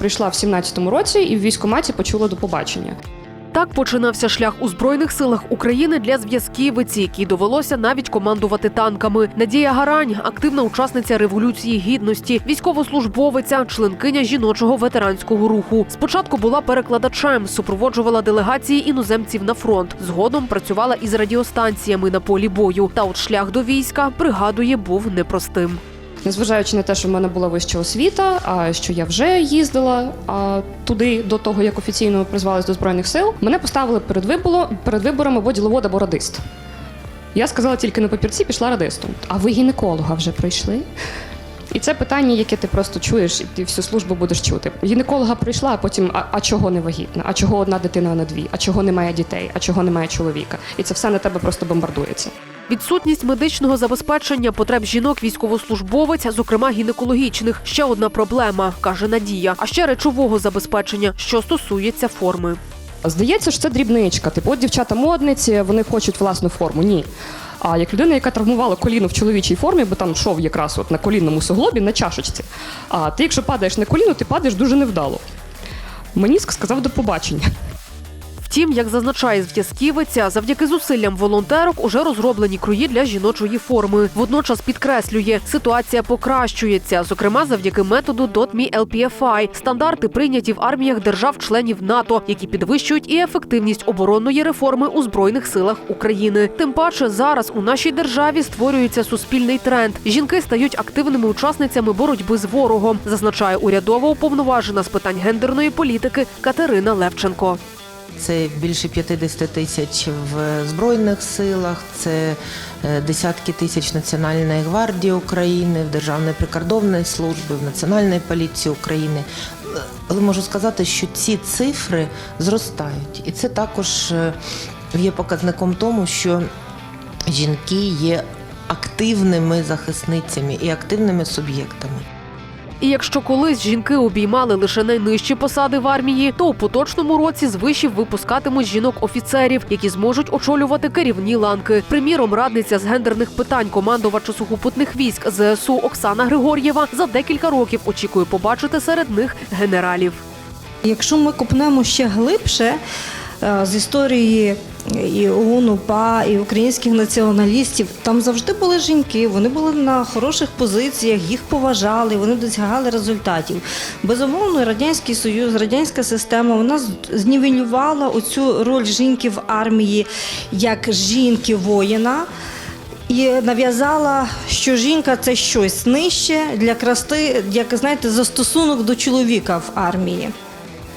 Прийшла в 17-му році і в військкоматі почула до побачення. Так починався шлях у збройних силах України для зв'язківиці, якій довелося навіть командувати танками. Надія Гарань, активна учасниця революції гідності, військовослужбовиця, членкиня жіночого ветеранського руху. Спочатку була перекладачем, супроводжувала делегації іноземців на фронт. Згодом працювала із радіостанціями на полі бою. Та от шлях до війська пригадує був непростим. Незважаючи на те, що в мене була вища освіта, а що я вже їздила а, туди до того, як офіційно призвалась до збройних сил, мене поставили перед вибором, перед вибором або діловод, або радист. Я сказала тільки на папірці, пішла радистом. А ви гінеколога вже пройшли? І це питання, яке ти просто чуєш, і ти всю службу будеш чути. Гінеколога прийшла, а потім а, а чого не вагітна? А чого одна дитина а не дві? А чого немає дітей? А чого немає чоловіка? І це все на тебе просто бомбардується. Відсутність медичного забезпечення потреб жінок військовослужбовець, зокрема гінекологічних, ще одна проблема, каже Надія. А ще речового забезпечення, що стосується форми. Здається, що це дрібничка. Типу, от дівчата модниці, вони хочуть власну форму. Ні. А як людина, яка травмувала коліно в чоловічій формі, бо там шов якраз от на колінному суглобі, на чашечці. А ти, якщо падаєш на коліно, ти падаєш дуже невдало. Мені сказав до побачення. Втім, як зазначає зв'язківиця, завдяки зусиллям волонтерок уже розроблені крої для жіночої форми. Водночас підкреслює, ситуація покращується, зокрема завдяки методу DOTME LPFI. Стандарти прийняті в арміях держав-членів НАТО, які підвищують і ефективність оборонної реформи у збройних силах України. Тим паче зараз у нашій державі створюється суспільний тренд. Жінки стають активними учасницями боротьби з ворогом, зазначає урядова уповноважена з питань гендерної політики Катерина Левченко. Це більше 50 тисяч в Збройних силах, це е, десятки тисяч Національної гвардії України, в Державної прикордонної служби, в Національної поліції України. Але можу сказати, що ці цифри зростають. І це також е, є показником тому, що жінки є активними захисницями і активними суб'єктами. І якщо колись жінки обіймали лише найнижчі посади в армії, то у поточному році з вишів випускатимуть жінок-офіцерів, які зможуть очолювати керівні ланки. Приміром, радниця з гендерних питань командувача сухопутних військ ЗСУ Оксана Григор'єва за декілька років очікує побачити серед них генералів. Якщо ми копнемо ще глибше е, з історії і ОУН, УПА, і українських націоналістів, там завжди були жінки, вони були на хороших позиціях, їх поважали, вони досягали результатів. Безумовно, Радянський Союз, радянська система вона знівелювала оцю роль жінки в армії як жінки-воїна. І нав'язала, що жінка це щось нижче для краси, як знаєте, застосунок до чоловіка в армії.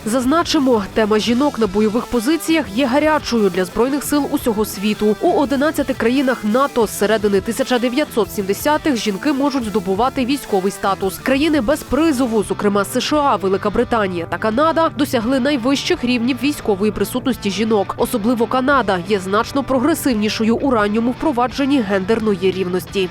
Зазначимо, тема жінок на бойових позиціях є гарячою для збройних сил усього світу. У 11 країнах НАТО з середини 1970-х жінки можуть здобувати військовий статус. Країни без призову, зокрема США, Велика Британія та Канада, досягли найвищих рівнів військової присутності жінок. Особливо Канада є значно прогресивнішою у ранньому впровадженні гендерної рівності.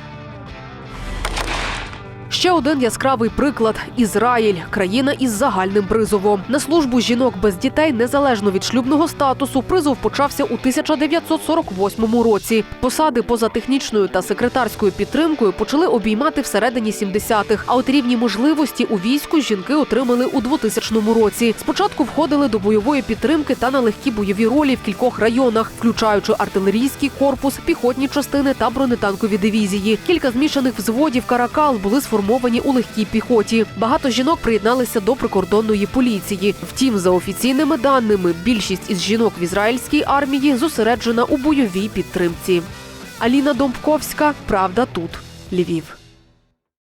Ще один яскравий приклад Ізраїль, країна із загальним призовом. На службу жінок без дітей, незалежно від шлюбного статусу, призов почався у 1948 році. Посади поза технічною та секретарською підтримкою почали обіймати всередині 70-х, А от рівні можливості у війську жінки отримали у 2000 році. Спочатку входили до бойової підтримки та на легкі бойові ролі в кількох районах, включаючи артилерійський корпус, піхотні частини та бронетанкові дивізії. Кілька змішаних взводів каракал були сформовані у легкій піхоті. Багато жінок приєдналися до прикордонної поліції. Втім, за офіційними даними, більшість із жінок в ізраїльській армії зосереджена у бойовій підтримці. Аліна Домбковська, правда тут, Львів.